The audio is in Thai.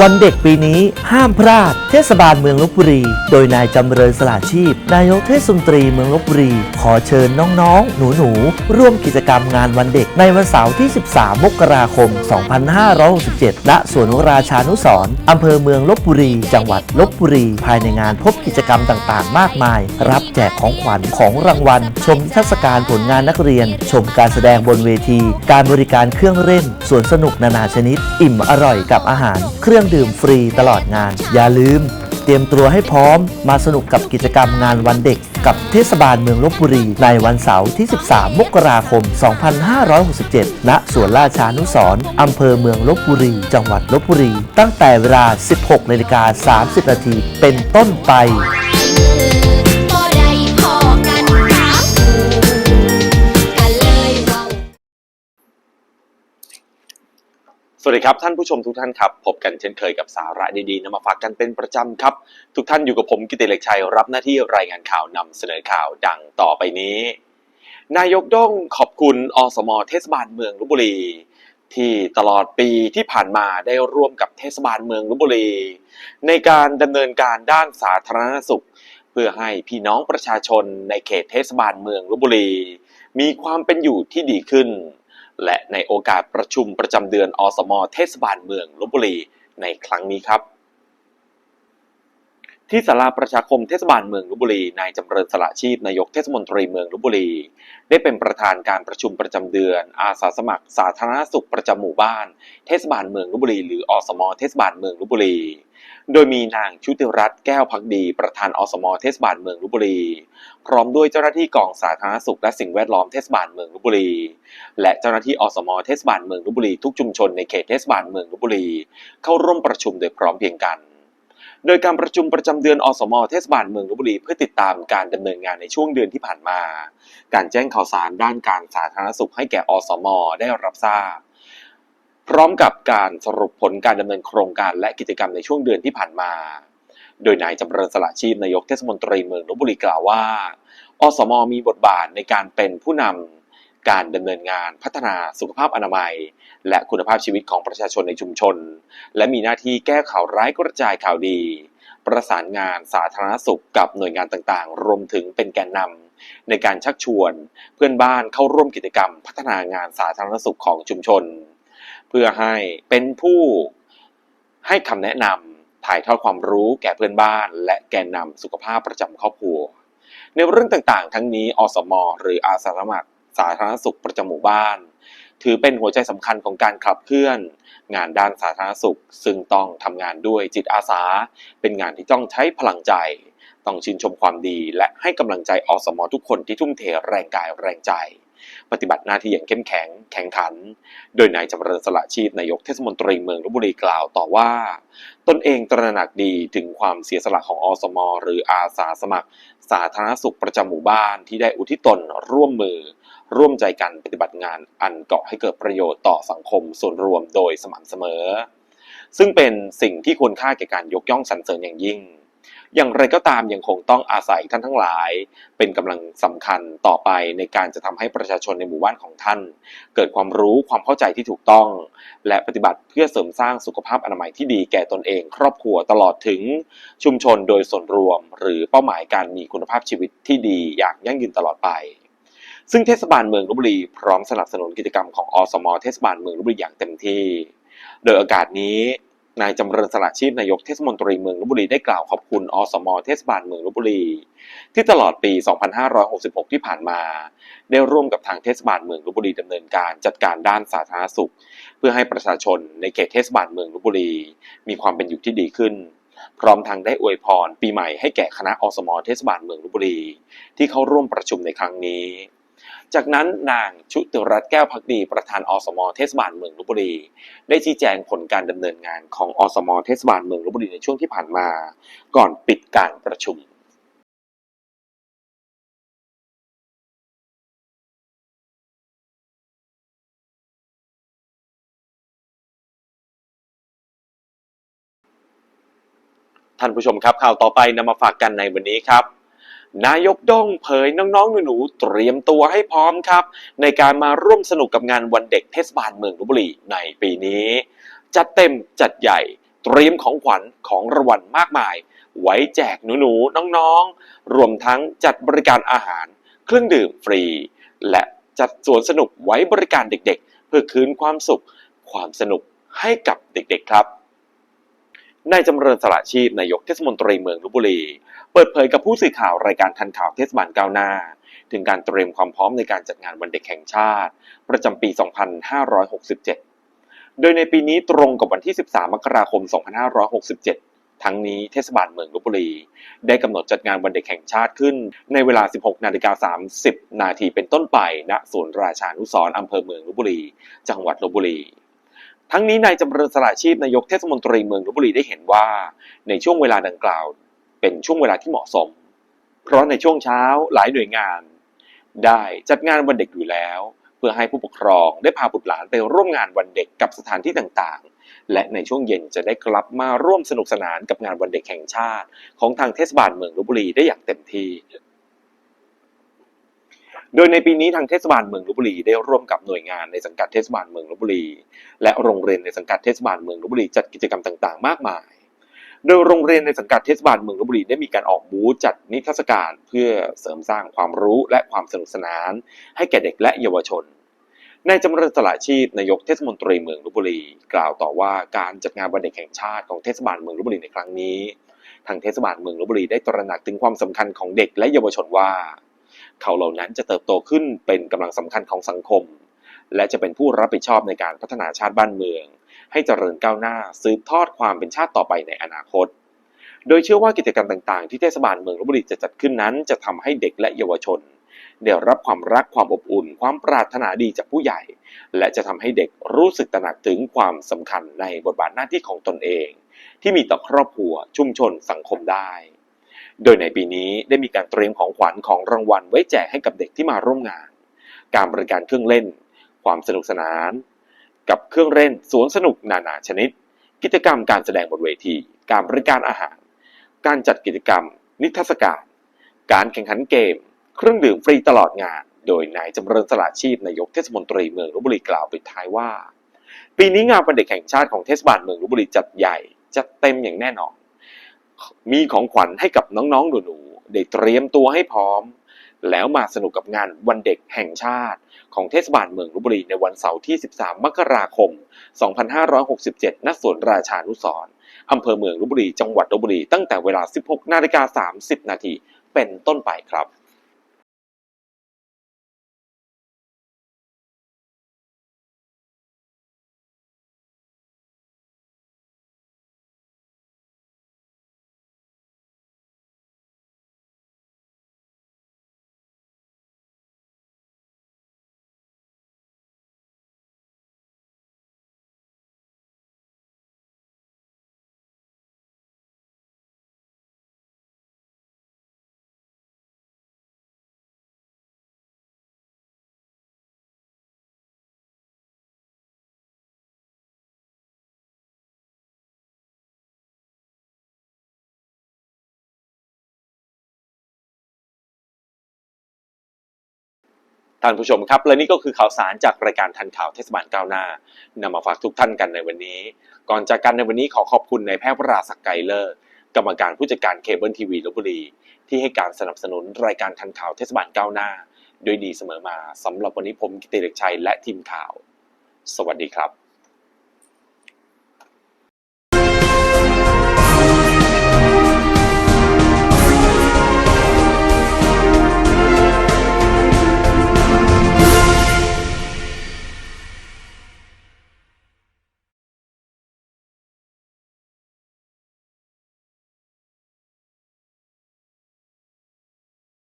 วันเด็กปีนี้ห้ามพลาด เทศบาลเมืองลบบุรี โดยนายจำเริญสละชีพ นายกเทศมนตรีเมืองลบบุรี ขอเชิญน้องๆ หนูๆ ร่วมกิจกรรมงานวันเด็กในวันเสาร์ที่ 13 มกราคม 2567 ณ สวนราชานุสร์อำเภอเมืองลบบุรี จังหวัดลบบุรี ภายในงานพบกิจกรรมต่างๆ มากมาย รับแจกของขวัญของรางวัล ชมนิทรรศการผลงานนักเรียน ชมการแสดงบนเวที การบริการเครื่องเล่นสวนสนุกนานาชนิด อิ่มอร่อยกับอาหาร เครื่องดื่มฟรีตลอดงาน อย่าลืม เตรียมตัวให้พร้อมมาสนุกกับกิจกรรมงานวันเด็ก กับเทศบาลเมืองลบบุรี ในวันเสาร์ที่ 13 มกราคม 2567 ณ สวนราชานุสรณ์อำเภอเมืองลบบุรี จังหวัดลบบุรี ตั้งแต่เวลา 16นาฬิกา30นาทีเป็นต้นไป สวัสดีครับท่านผู้ชมทุกท่านครับพบกันเช่นเคยกับสาระดีๆนำมาฝากกันเป็นประจำครับ ทุกท่านอยู่กับผมกิติเล็กชัยรับหน้าที่รายงานข่าวนำเสนอข่าวดังต่อไปนี้ นายกด้งขอบคุณอสมเทศบาลเมืองลบบุรี ที่ตลอดปีที่ผ่านมาได้ร่วมกับเทศบาลเมืองลบบุรี ในการดำเนินการด้านสาธารณสุข เพื่อให้พี่น้องประชาชนในเขตเทศบาลเมืองลบบุรี มีความเป็นอยู่ที่ดีขึ้น และในโอกาสประชุมประจำเดือนอสมเทศบาลเมืองลบบุรีในครั้งนี้ครับ ที่ศาลาประชาคมเทศบาลเมืองลบบุรีนายจำเริญสละชีพนายกเทศมนตรีเมืองลบบุรี ได้เป็นประธานการประชุมประจำเดือน อาสาสมัคร สาธารณสุขประจำหมู่บ้าน เทศบาลเมืองลบบุรีหรืออสมเทศบาลเมืองลบบุรี โดยมีนางชุติรัตน์แก้วพักดีประธานอสมเทศบาลเมืองลบบุรี พร้อมด้วยเจ้าหน้าที่กองสาธารณสุขและสิ่งแวดล้อมเทศบาลเมืองลบบุรี และเจ้าหน้าที่อสมเทศบาลเมืองลบบุรีทุกชุมชนในเขตเทศบาลเมืองลบบุรี เข้าร่วมประชุมโดยพร้อมเพียงกัน โดยการประชุมประจำเดือนอสมเทศบาลเมืองลบบุรีเพื่อติดตามการดำเนินงานในช่วงเดือนที่ผ่านมา การแจ้งข่าวสารด้านการสาธารณสุขให้แก่อสมได้รับทราบ พร้อมกับการสรุปผลการดำเนินโครงการและกิจกรรมในช่วงเดือนที่ผ่านมา โดยนายจำเริญสละชีพนายกเทศมนตรีเมืองลบบุรีกล่าวว่า อสมมีบทบาทในการเป็นผู้นำการดำเนินงานพัฒนาสุขภาพอนามัย และคุณภาพชีวิตของประชาชนในชุมชน และมีหน้าที่แก้ข่าวร้ายกระจายข่าวดี ประสานงานสาธารณสุขกับหน่วยงานต่างๆ รวมถึงเป็นแกนนำในการชักชวนเพื่อนบ้านเข้าร่วมกิจกรรมพัฒนางานสาธารณสุขของชุมชน เพื่อให้เป็นผู้ให้คำแนะนำถ่ายทอดความรู้แก่เพื่อนบ้าน และแกนนำสุขภาพประจำครอบครัว ในเรื่องต่างๆ ทั้งนี้อสม หรืออาสาสมัครสาธารณสุขประจำหมู่บ้าน ถือเป็นหัวใจสำคัญของการขับเคลื่อน งานด้านสาธารณสุข ซึ่งต้องทำงานด้วยจิตอาสา เป็นงานที่ต้องใช้พลังใจ ต้องชื่นชมความดี และให้กำลังใจอสม ทุกคนที่ทุ่มเทแรงกายแรงใจ ปฏิบัติหน้าที่อย่างเข้มแข็งแข็งขัน โดยนายจำเริญสละชีพนายกเทศมนตรีเมืองลบบุรีกล่าวต่อว่า ตนเองตระหนักดีถึงความเสียสละของอสม หรืออาสาสมัคร สาธารณสุขประจำหมู่บ้านที่ได้อุทิศตนร่วมมือ ร่วมใจกันปฏิบัติงานอันก่อให้เกิดประโยชน์ต่อสังคมส่วนรวมโดยสม่ำเสมอ ซึ่งเป็นสิ่งที่ควรค่าแก่การยกย่องสรรเสริญอย่างยิ่ง อย่างไรก็ตามยังคงต้องอาศัยท่านทั้งหลาย เป็นกำลังสำคัญต่อไปในการจะทำให้ประชาชนในหมู่บ้านของท่าน เกิดความรู้ความเข้าใจที่ถูกต้อง และปฏิบัติเพื่อเสริมสร้างสุขภาพอนามัยที่ดีแก่ตนเอง ครอบครัวตลอดถึงชุมชนโดยส่วนรวม หรือเป้าหมายการมีคุณภาพชีวิตที่ดีอย่างยั่งยืนตลอดไปซึ่งเทศบาลเมืองลบบุรีพร้อมสนับสนุนกิจกรรมของอสม เทศบาลเมืองลบบุรีอย่างเต็มที่ โดยโอกาสนี้ นายจำเริญสละชีพนายกเทศมนตรีเมืองลบบุรีได้กล่าวขอบคุณอสมเทศบาลเมืองลบบุรี ที่ตลอดปี 2566 ที่ผ่านมา ได้ร่วมกับทางเทศบาลเมืองลบบุรีดำเนินการจัดการด้านสาธารณสุข เพื่อให้ประชาชนในเขตเทศบาลเมืองลบบุรี มีความเป็นอยู่ที่ดีขึ้น พร้อมทั้งได้อวยพรปีใหม่ให้แก่คณะอสมเทศบาลเมืองลบบุรี ที่เข้าร่วมประชุมในครั้งนี้ จากนั้นนางชุติรัตน์แก้วพักดีประธานอสมเทศบาลเมืองลบบุรี ได้ชี้แจงผลการดำเนินงานของอสมเทศบาลเมืองลบบุรีในช่วงที่ผ่านมา ก่อนปิดการประชุมท่านผู้ชมครับข่าวต่อไปนำมาฝากกันในวันนี้ครับ นายกด้งเผยน้องๆหนูๆเตรียมตัวให้พร้อมครับ ในการมาร่วมสนุกกับงานวันเด็กเทศบาลเมืองลบบุรีในปีนี้ จัดเต็มจัดใหญ่ เตรียมของขวัญของรางวัลมากมาย ไว้แจกหนูๆน้องๆ รวมทั้งจัดบริการอาหาร เครื่องดื่มฟรี และจัดสวนสนุกไว้บริการเด็กๆ เพื่อคืนความสุข ความสนุกให้กับเด็กๆครับ นายจำเริญสละชีพนายกเทศมนตรีเมืองลบบุรี เปิดเผยกับผู้สื่อข่าวรายการทันข่าวเทศบาลก้าวหน้า ถึงการเตรียมความพร้อมในการจัดงานวันเด็กแห่งชาติ ประจำปี 2567 โดยในปีนี้ตรงกับวันที่ 13 มกราคม 2567 ทั้งนี้เทศบาลเมืองลบบุรี ได้กำหนดจัดงานวันเด็กแห่งชาติขึ้น ในเวลา 16 นาฬิกา 30 นาทีเป็นต้นไปณศูนย์ราชานุสร์อำเภอเมืองลบบุรี จังหวัดลบบุรี ทั้งนี้นายจำเริญสละชีพนายกเทศมนตรีเมืองลบบุรีได้เห็นว่า ในช่วงเวลาดังกล่าว เป็นช่วงเวลาที่เหมาะสม เพราะในช่วงเช้าหลายหน่วยงาน ได้จัดงานวันเด็กอยู่แล้ว เพื่อให้ผู้ปกครองได้พาบุตรหลานไปร่วมงานวันเด็กกับสถานที่ต่างๆ และในช่วงเย็นจะได้กลับมาร่วมสนุกสนานกับงานวันเด็กแห่งชาติ ของทางเทศบาลเมืองลบบุรีได้อย่างเต็มที่ โดยในปีนี้ทางเทศบาลเมืองลบบุรีได้ร่วมกับหน่วยงานในสังกัดเทศบาลเมืองลบบุรี และโรงเรียนในสังกัดเทศบาลเมืองลบบุรีจัดกิจกรรมต่างๆ มากมาย โดยโรงเรียนในสังกัดเทศบาลเมืองลบบุรีได้มีการออกบูธจัดนิทรรศการเพื่อเสริมสร้างความรู้และความสนุกสนาน ให้แก่เด็กและเยาวชนนายจำเริญสละชีพนายกเทศมนตรีเมืองลบบุรี กล่าวต่อว่าการจัดงานวันเด็กแห่งชาติของเทศบาลเมืองลบบุรีในครั้งนี้ ทางเทศบาลเมืองลบบุรีได้ตระหนักถึงความสำคัญของเด็กและเยาวชนว่า เขาเหล่านั้นจะเติบโตขึ้นเป็นกำลังสำคัญของสังคม และจะเป็นผู้รับผิดชอบในการพัฒนาชาติบ้านเมือง ให้เจริญก้าวหน้าสืบทอดความเป็นชาติต่อไปในอนาคต โดยเชื่อว่ากิจกรรมต่างๆ ที่เทศบาลเมืองลบบุรีจะจัดขึ้นนั้น จะทำให้เด็กและเยาวชนได้รับความรักความอบอุ่น ความปรารถนาดีจากผู้ใหญ่ และจะทำให้เด็กรู้สึกตระหนักถึงความสำคัญในบทบาทหน้าที่ของตนเอง ที่มีต่อครอบครัวชุมชนสังคมได้ โดยในปีนี้ได้มีการเตรียมของขวัญของรางวัลไว้แจกให้กับเด็กที่มาร่วมงาน การบริการเครื่องเล่น ความสนุกสนาน กับเครื่องเล่นสวนสนุกนานาชนิด กิจกรรมการแสดงบนเวที การบริการอาหาร การจัดกิจกรรม นิทรรศการ การแข่งขันเกม เครื่องดื่มฟรีตลอดงาน โดยนายจำเริญสละชีพนายกเทศมนตรีเมืองลบบุรีกล่าวปิดท้ายว่า ปีนี้งานวันเด็กแห่งชาติของเทศบาลเมืองลบบุรีจัดใหญ่จัดเต็มอย่างแน่นอน มีของขวัญให้กับน้องๆหนูๆได้เตรียมตัวให้พร้อม แล้วมาสนุกกับงานวันเด็กแห่งชาติ ของเทศบาลเมืองลบบุรีในวันเสาร์ที่ 13 มกราคม 2567 ณ สวนราชานุสรอำเภอเมืองลบบุรี จังหวัดลบบุรี ตั้งแต่เวลา 16 นาฬิกา 30 นาที เป็นต้นไปครับ ท่านผู้ชมครับ และนี่ก็คือข่าวสารจากรายการทันข่าวเทศบาลก้าวหน้านำมาฝากทุกท่านกันในวันนี้ ก่อนจากกันในวันนี้ขอขอบคุณนายแพทย์วราศักดิ์ไกรเลอร์กรรมการผู้จัดการเคเบิลทีวีลบบุรี ที่ให้การสนับสนุนรายการทันข่าวเทศบาลก้าวหน้าด้วยดีเสมอมาสำหรับวันนี้ผมกิติเดชชัยและทีมข่าว สวัสดีครับ